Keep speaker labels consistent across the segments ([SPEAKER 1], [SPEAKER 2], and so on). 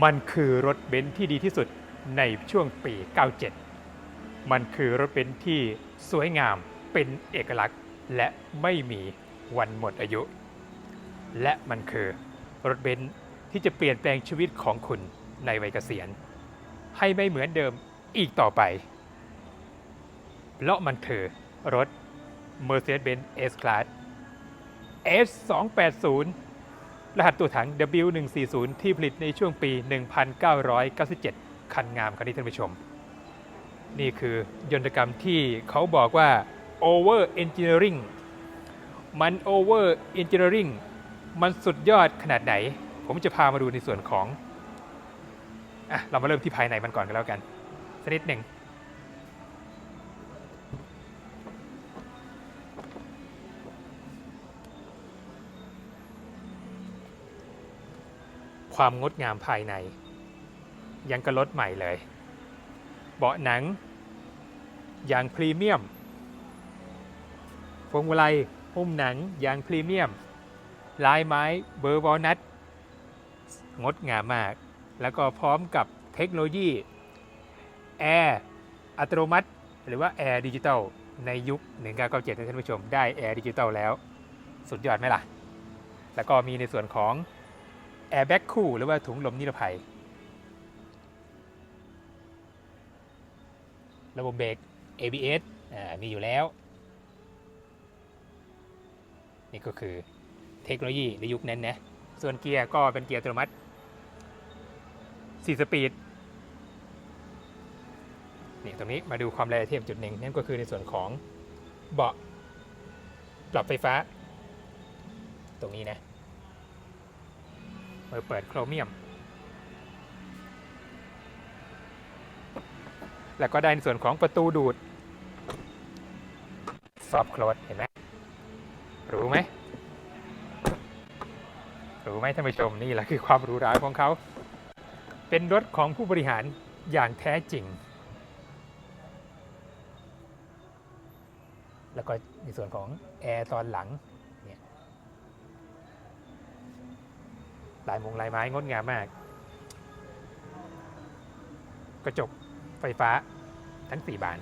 [SPEAKER 1] มันคือรถเบนซ์ที่ดีที่สุดในช่วงปี 97 มันคือรถเบนซ์ที่สวยงามเป็นเอกลักษณ์ และไม่มีวันหมดอายุ และมันคือรถเบนซ์ที่จะเปลี่ยนแปลงชีวิตของคุณในวัยเกษียณ ให้ไม่เหมือนเดิมอีกต่อไป เพราะมันคือรถ Mercedes-Benz S-Class S280 รหัสตัวถัง W140 ที่ผลิตในช่วงปี 1997 คันงามคันนี้ท่านผู้ชม นี่คือยนตกรรมที่เขาบอกว่า over engineering มัน over engineering มันสุดยอดขนาดไหน ผมจะพามาดูในส่วนของอะเรามาเริ่มที่ภายในมันก่อนกันแล้วกันสักนิดหนึ่ง ความงดงามภายใน ยังกระรถใหม่เลย เบาะหนังอย่างพรีเมียมพวงมาลัยหุ้มหนังอย่างพรีเมียม ลายไม้เบอร์วอลนัทงดงามมาก แล้วก็พร้อมกับเทคโนโลยีแอร์อัตโนมัติ หรือว่าแอร์ดิจิตอลในยุค 1997 นะท่านผู้ชม ได้แอร์ดิจิตอลแล้ว สุดยอดไหมล่ะ แล้วก็มีในส่วนของ แอร์แบ็กคู่หรือว่าถุงลมนิรภัย ระบบเบรก ABS มีอยู่แล้ว นี่ก็คือเทคโนโลยีในยุคนั้นนะ ส่วนเกียร์ก็เป็นเกียร์อัตโนมัติ 4 สปีด นี่ตรงนี้มาดูความแรงเทียมจุดหนึ่งนั่นก็คือในส่วนของเบาะปรับไฟฟ้า ตรงนี้นะ มือเปิดโครเมียม แล้วก็ได้ในส่วนของประตูดูด ซอฟโคลดเห็นไหมรู้ไหมรู้ไหมท่านผู้ชมนี่แหละคือความหรูหราของเขา เป็นรถของผู้บริหารอย่างแท้จริง แล้วก็ในส่วนของแอร์ตอนหลังเนี่ย ลายมงลายไม้งดงามมาก กระจกไฟฟ้าทั้ง4บาน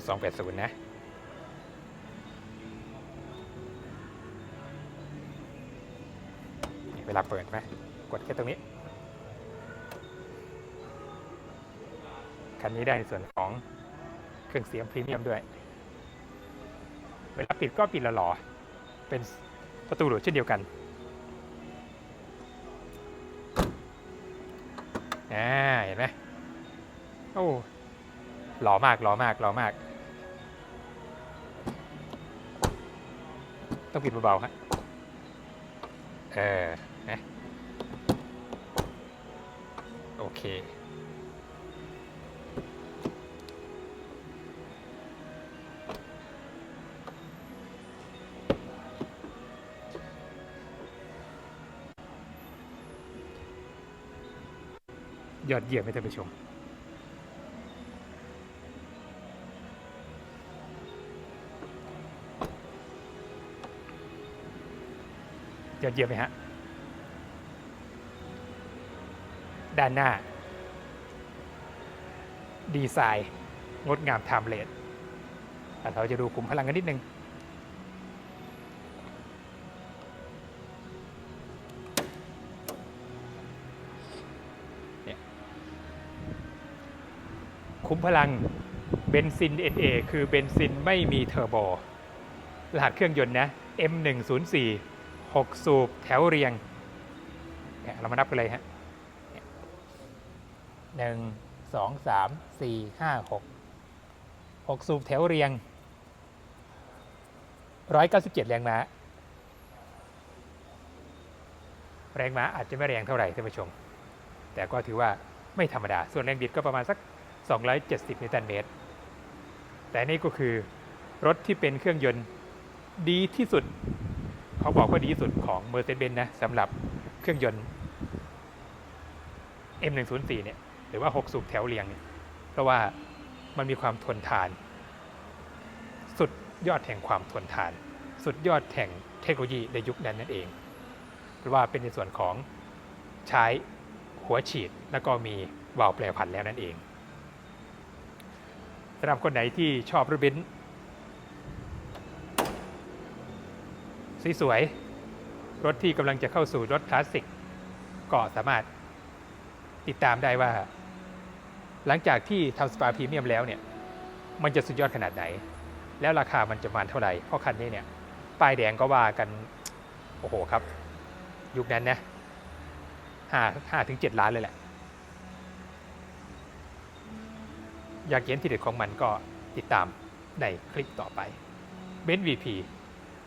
[SPEAKER 1] S 2 8 0นะ เวลาเปิดไหมกดแค่ตรงนี้ คันนี้ได้ในส่วนของ เครื่องเสียงพรีเมียมด้วย เวลาปิดก็ปิดละหล่อเป็นประตูดูดเช่นเดียวกันอ่าเห็นไหมโอ้หล่อมากหล่อมากหล่อมาก ต้องปิดเบาๆฮะเออนะโอเค ยอดเยี่ยมไหมท่านผู้ชม ยอดเยี่ยมไหมฮะ ด้านหน้า ดีไซน์ งดงามไทม์เลสเราจะดูกลุ่มพลังกันนิดนึง คุ้มพลังเบนซิน NA คือเบนซินไม่มีเทอร์โบรหัสเครื่องยนต์นะ M104 6 สูบแถวเรียงเนี่ยเรามานับกันเลยฮะหนึ่งสองสามสี่ห้าหกหกสูบแถวเรียงร้อยเก้าสิบเจ็ดแรงม้า แรงม้าอาจจะไม่แรงเท่าไหร่ท่านผู้ชม แต่ก็ถือว่าไม่ธรรมดา ส่วนแรงบิดก็ประมาณสัก 270 นิวตันเมตร แต่นี่ก็คือรถที่เป็นเครื่องยนต์ดีที่สุด เขาบอกว่าดีที่สุดของ Mercedes-Benz นะสำหรับเครื่องยนต์ M104 เนี่ยหรือว่า 6 สูบแถวเรียงเนี่ยเพราะว่ามันมีความทนทาน สุดยอดแห่งความทนทาน สุดยอดแห่งเทคโนโลยีในยุคนั้นนั่นเองหรือว่าเป็นในส่วนของใช้หัวฉีดแล้วก็มีวาล์วแปลผันแล้วนั่นเอง สำหรับคนไหนที่ชอบรถเบนซ์สวยๆรถที่กำลังจะเข้าสู่รถคลาสสิก ก็สามารถติดตามได้ว่า หลังจากที่ทำสปาพรีเมียมแล้วเนี่ย มันจะสุดยอดขนาดไหน แล้วราคามันจะมาเท่าไหร่เพราะคันนี้เนี่ยป้ายแดงก็ว่ากัน โอ้โหครับ ยุคนั้นนะห้าห้าถึงเจ็ดล้านเลยแหละ อยากเห็นทีเด็ดของมันก็ติดตามในคลิปต่อไปเบนซ์ VP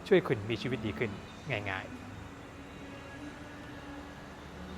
[SPEAKER 1] ช่วยคุณมีชีวิตดีขึ้นง่าย ๆ